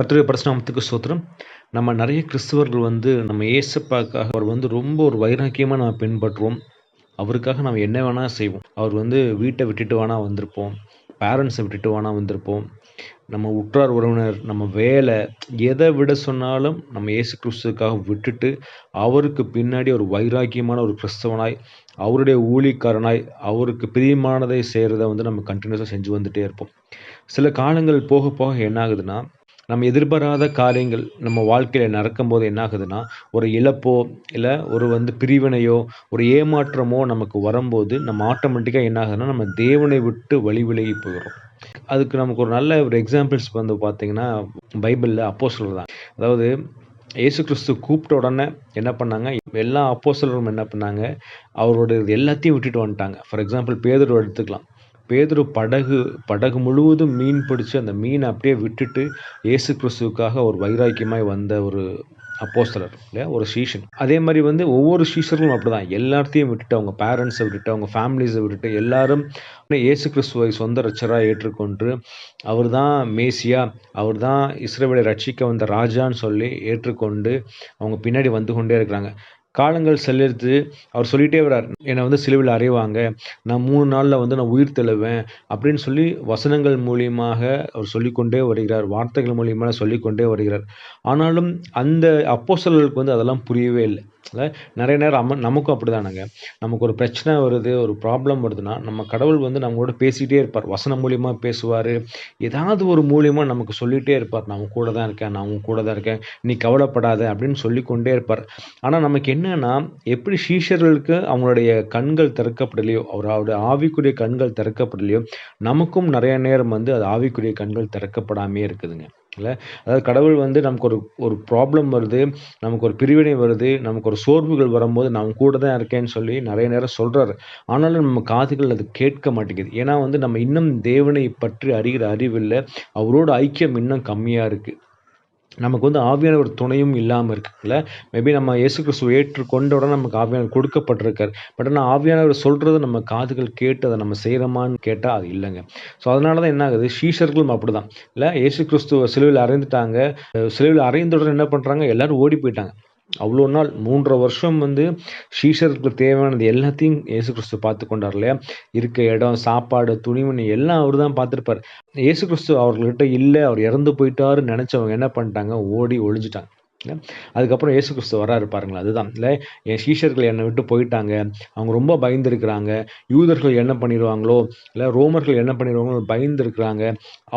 கர்த்தருடைய பரசுநாமத்துக்கு சோத்திரம் நம்ம நிறைய கிறிஸ்துவர்கள் வந்து நம்ம ஏசப்பாக்காக அவர் வந்து ரொம்ப ஒரு வைராக்கியமாக நம்ம பின்பற்றுவோம். அவருக்காக நம்ம என்ன வேணால் செய்வோம். அவர் வந்து வீட்டை விட்டுட்டு வேணா வந்திருப்போம். பேரண்ட்ஸை விட்டுட்டு வேணா வந்திருப்போம். நம்ம உற்றார் உறவினர் நம்ம வேலை எதை விட சொன்னாலும் நம்ம இயேசு கிறிஸ்துக்காக விட்டுட்டு அவருக்கு பின்னாடி ஒரு வைராக்கியமான ஒரு கிறிஸ்தவனாய் அவருடைய ஊழிக்காரனாய் அவருக்கு பிரியமானதை செய்கிறத வந்து நம்ம கண்டினியூஸாக செஞ்சு வந்துகிட்டே இருப்போம். சில காலங்கள் போக போக என்ன ஆகுதுன்னா நம்ம எதிர்பாராத காரியங்கள் நம்ம வாழ்க்கையில் நடக்கும்போது என்ன ஆகுதுன்னா ஒரு இழப்போ இல்லை ஒரு வந்து பிரிவினையோ ஒரு ஏமாற்றமோ நமக்கு வரும்போது நம்ம ஆட்டோமேட்டிக்காக என்ன ஆகுதுன்னா நம்ம தேவனை விட்டு வழி விலகி போயிடுறோம். அதுக்கு நமக்கு ஒரு நல்ல ஒரு எக்ஸாம்பிள்ஸ் வந்து பார்த்தீங்கன்னா பைபிளில் அப்போ தான். அதாவது இயேசு கிறிஸ்து கூப்பிட்ட உடனே என்ன பண்ணாங்க? எல்லா அப்போஸ்தலரும் என்ன பண்ணாங்க? அவரோட இது எல்லாத்தையும் விட்டுட்டு வந்துட்டாங்க. ஃபார் எக்ஸாம்பிள் பேதர் எடுத்துக்கலாம். பேதுரு படகு படகு முழுவதும் மீன் பிடிச்சி அந்த மீனை அப்படியே விட்டுட்டு இயேசு கிறிஸ்துவுக்காக ஒரு வைராக்கியமாய் வந்த ஒரு அப்போஸ்தலர் இல்லையா? ஒரு சீஷன். அதே மாதிரி வந்து ஒவ்வொரு சீஷர்களும் அப்படிதான். எல்லாத்தையும் விட்டுட்டு அவங்க பேரண்ட்ஸை விட்டுட்டு அவங்க ஃபேமிலிஸை விட்டுட்டு எல்லாரும் இயேசு கிறிஸ்துவை சொந்த ரச்சராக ஏற்றுக்கொண்டு அவர் தான் மேசியா அவர் தான் இஸ்ரேவேலை ரட்சிக்க வந்த ராஜான்னு சொல்லி ஏற்றுக்கொண்டு அவங்க பின்னாடி வந்து கொண்டே இருக்கிறாங்க. காலங்கள் செல்லுறது அவர் சொல்லிகிட்டே வர்றார். என்னை வந்து சிலுவில் அறைவாங்க. நான் மூணு நாளில் வந்து நான் உயிர் தெழுவேன் அப்படின்னு சொல்லி வசனங்கள் மூலியமாக அவர் சொல்லிக்கொண்டே வருகிறார். வார்த்தைகள் மூலியமாக சொல்லிக்கொண்டே வருகிறார். ஆனாலும் அந்த அப்போசல்களுக்கு வந்து அதெல்லாம் புரியவே இல்லை. நிறைய நேரம் அம்ம நமக்கும் அப்படி தானங்க நமக்கு ஒரு பிரச்சனை வருது ஒரு ப்ராப்ளம் வருதுன்னா நம்ம கடவுள் வந்து நம்மளோட பேசிகிட்டே இருப்பார். வசனம் மூலியமாக பேசுவார். ஏதாவது ஒரு மூலியமாக நமக்கு சொல்லிகிட்டே இருப்பார். நான் கூட தான் இருக்கேன் நான் உன் கூட தான் இருக்கேன் நீ கவலைப்படாத அப்படின்னு சொல்லி கொண்டே இருப்பார். ஆனால் நமக்கு என்னென்னா எப்படி சீஷர்களுக்கு அவங்களுடைய கண்கள் திறக்கப்படலையோ அவர் அவருடைய ஆவிக்குரிய கண்கள் திறக்கப்படலையோ நமக்கும் நிறைய நேரம் வந்து அது ஆவிக்குரிய கண்கள் திறக்கப்படாமே இருக்குதுங்க. இல்லை அதாவது கடவுள் வந்து நமக்கு ஒரு ஒரு ப்ராப்ளம் வருது நமக்கு ஒரு பிரிவினை வருது நமக்கு ஒரு சோர்வுகள் வரும்போது நான் கூட தான் இருக்கேன்னு சொல்லி நிறைய நேரம் சொல்கிறாரு ஆனாலும் நம்ம காதுகள் அது கேட்க மாட்டேங்குது. ஏன்னா வந்து நம்ம இன்னும் தேவனை பற்றி அறிகிற அறிவில்லை. அவரோட ஐக்கியம் இன்னும் கம்மியாக இருக்குது நமக்கு வந்து ஆவியான ஒரு துணையும் இல்லாமல் இருக்குல்ல மேபி நம்ம இயேசு கிறிஸ்துவ ஏற்றுக்கொண்ட உடனே நமக்கு ஆவியானவர் கொடுக்கப்பட்டிருக்கார். பட் ஆனால் ஆவியானவர் சொல்கிறத நம்ம காதுகள் கேட்டு அதை நம்ம செய்கிறோமான்னு கேட்டால் அது இல்லைங்க. ஸோ அதனால தான் என்ன ஆகுது? ஷீஷர்களும் அப்படி தான் இல்லை இயேசு கிறிஸ்துவ சிலுவில் அறைந்துட்டாங்க. சிலுவில் அறைந்த உடனே என்ன பண்ணுறாங்க எல்லோரும் ஓடி போயிட்டாங்க. அவ்வளோ நாள் மூன்றரை வருஷம் வந்து ஷீஷருக்கு தேவையானது எல்லாத்தையும் இயேசு கிறிஸ்து பார்த்து கொண்டார் இல்லையா? இருக்க இடம் சாப்பாடு துணிமணி எல்லாம் அவர் தான் பார்த்துருப்பார். இயேசு கிறிஸ்து அவர்கள்கிட்ட இல்லை அவர் இறந்து போயிட்டாருன்னு நினச்சவங்க என்ன பண்ணிட்டாங்க? ஓடி ஒழிஞ்சிட்டாங்க அதுக்கப்புறம் இயேசு கிறிஸ்து வராரு பாருங்களா அதுதான். இல்லை என் சீஷர்கள் என்னை விட்டு போயிட்டாங்க அவங்க ரொம்ப பயந்துருக்கிறாங்க யூதர்கள் என்ன பண்ணிடுவாங்களோ இல்லை ரோமர்கள் என்ன பண்ணிடுவாங்களோ பயந்துருக்கிறாங்க.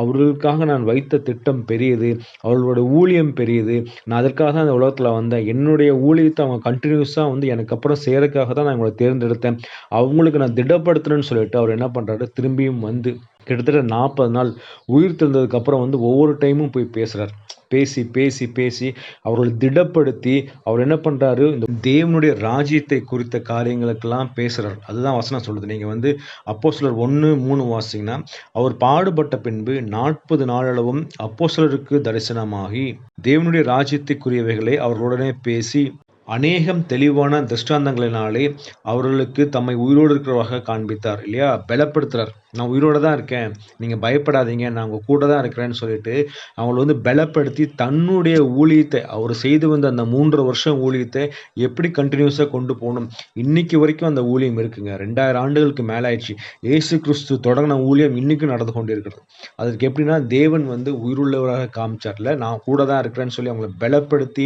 அவர்களுக்காக நான் வைத்த திட்டம் பெரியது அவர்களோட ஊழியம் பெரியது நான் அதற்காக தான் அந்த உலகத்தில் வந்தேன். என்னுடைய ஊழியத்தை அவங்க கண்டினியூஸாக வந்து எனக்கு அப்புறம் செய்கிறதுக்காக தான் நான் உங்களை தேர்ந்தெடுத்தேன். அவங்களுக்கு நான் திடப்படுத்துறேன்னு சொல்லிட்டு அவர் என்ன பண்ணுறாரு திரும்பியும் வந்து கிட்டத்தட்ட நாற்பது நாள் உயிர் தெரிந்ததுக்கப்புறம் வந்து ஒவ்வொரு டைமும் போய் பேசுகிறார் பேசி பேசி பேசி அவர்களை திடப்படுத்தி அவர் என்ன பண்ணுறாரு இந்த தேவனுடைய ராஜ்யத்தை குறித்த காரியங்களுக்கெல்லாம் பேசுகிறார் அதுதான் வசனம் சொல்லுது. நீங்கள் வந்து அப்போ சிலர் ஒன்று மூணு வாசிங்கன்னா அவர் பாடுபட்ட பின்பு நாற்பது நாளளவும் அப்போ சிலருக்கு தரிசனமாகி தேவனுடைய ராஜ்யத்துக்குரியவைகளை அவர்களுடனே பேசி அநேகம் தெளிவான திருஷ்டாந்தங்களினாலே அவர்களுக்கு தம்மை உயிரோடு இருக்கிறவாக காண்பித்தார் இல்லையா? பலப்படுத்துகிறார் நான் உயிரோடு தான் இருக்கேன். நீங்கள் பயப்படாதீங்க. நான் உங்கள் கூட தான் இருக்கிறேன்னு சொல்லிட்டு அவங்கள வந்து பலப்படுத்தி தன்னுடைய ஊழியத்தை அவர் செய்து வந்த அந்த மூன்று வருஷம் ஊழியத்தை எப்படி கண்டினியூஸாக கொண்டு போகணும்? இன்னைக்கு வரைக்கும் அந்த ஊழியம் இருக்குங்க. ரெண்டாயிரம் ஆண்டுகளுக்கு மேலே ஆயிடுச்சு ஏசு கிறிஸ்து தொடங்கின ஊழியம் இன்றைக்கும் நடந்து கொண்டு இருக்கிறது. அதுக்கு எப்படின்னா தேவன் வந்து உயிருள்ளவராக காமிச்சார்ல நான் கூட தான் இருக்கிறேன்னு சொல்லி அவங்கள பலப்படுத்தி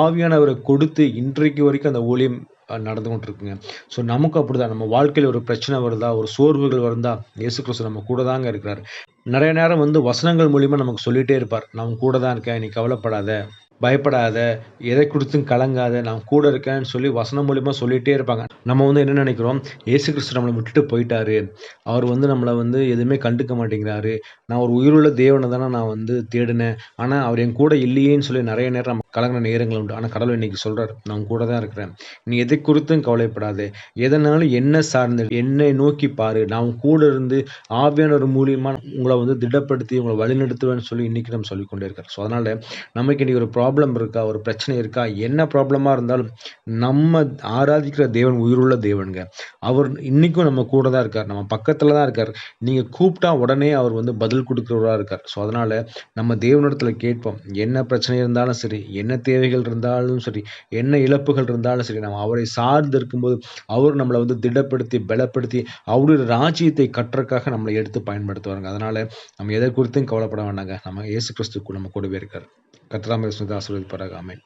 ஆவியானவரை கொடுத்து இன்றைக்கு வரைக்கும் அந்த ஊழியம் நடந்து கொண்டிருக்குங்க ஸோ நமக்கு அப்படிதான். நம்ம வாழ்க்கையில் ஒரு பிரச்சனை வருதா ஒரு சோர்வுகள் வருதா இயேசு கிறிஸ்து நம்ம கூட தாங்க இருக்கிறார். நிறைய நேரம் வந்து வசனங்கள் மூலிமா நமக்கு சொல்லிகிட்டே இருப்பார். நான் கூட தான் இருக்கேன் நீ கவலைப்படாத. பயப்படாத எதை கொடுத்தும் கலங்காத நான் கூட இருக்கேன்னு சொல்லி வசனம் மூலியமாக சொல்லிகிட்டே இருப்பாங்க. நம்ம வந்து என்ன நினைக்கிறோம்? ஏசு கிறிஸ்து நம்மளை விட்டுட்டு போயிட்டாரு. அவர் வந்து நம்மளை வந்து எதுவுமே கண்டுக்க மாட்டேங்கிறாரு. நான் ஒரு உயிருள்ள தேவனை தானே நான் வந்து தேடினேன். ஆனால் அவர் என் கூட இல்லையேன்னு சொல்லி நிறைய நேரம் நம்ம கலங்கின நேரங்கள் உண்டு. ஆனால் கடவுள் இன்னைக்கு சொல்கிறார் நான் கூட தான் இருக்கிறேன். நீ எதை குறித்தும் கவலைப்படாது. எதனாலும் என்ன சார்ந்து என்னை நோக்கி பாரு. நான் கூட இருந்து ஆவியானவர் மூலியமாக உங்களை வந்து திடப்படுத்தி உங்களை வழிநடத்துவேன்னு சொல்லி இன்னைக்கு நம்ம சொல்லிக்கொண்டே இருக்கிறோம். ஸோ அதனால் நமக்கு இன்றைக்கி ஒரு ப்ரா ப்ராப்ளம் இருக்கா? ஒரு பிரச்சனை இருக்கா? என்ன ப்ராப்ளமாக இருந்தாலும் நம்ம ஆராதிக்கிற தேவன் உயிருள்ள தேவனுங்க. அவர் இன்றைக்கும் நம்ம கூட தான் இருக்கார். நம்ம பக்கத்தில் தான் இருக்கார். நீங்கள் கூப்பிட்டா உடனே அவர் வந்து பதில் கொடுக்குறவராக இருக்கார். ஸோ அதனால் நம்ம தேவனிடத்தில் கேட்போம். என்ன பிரச்சனை இருந்தாலும் சரி என்ன தேவைகள் இருந்தாலும் சரி என்ன இழப்புகள் இருந்தாலும் சரி நம்ம அவரை சார்ந்து இருக்கும்போது அவர் நம்மளை வந்து திடப்படுத்தி பலப்படுத்தி அவருடைய ராஜ்யத்தை கட்டுறக்காக நம்மளை எடுத்து பயன்படுத்துவாருங்க. அதனால் நம்ம எதை குறித்தும் கவலைப்பட வேண்டாங்க. நம்ம இயேசு கிறிஸ்துக்கு நம்ம கூடவே இருக்கார். கத்திராம ஆசீர்வதிப்பாராக. ஆமென்.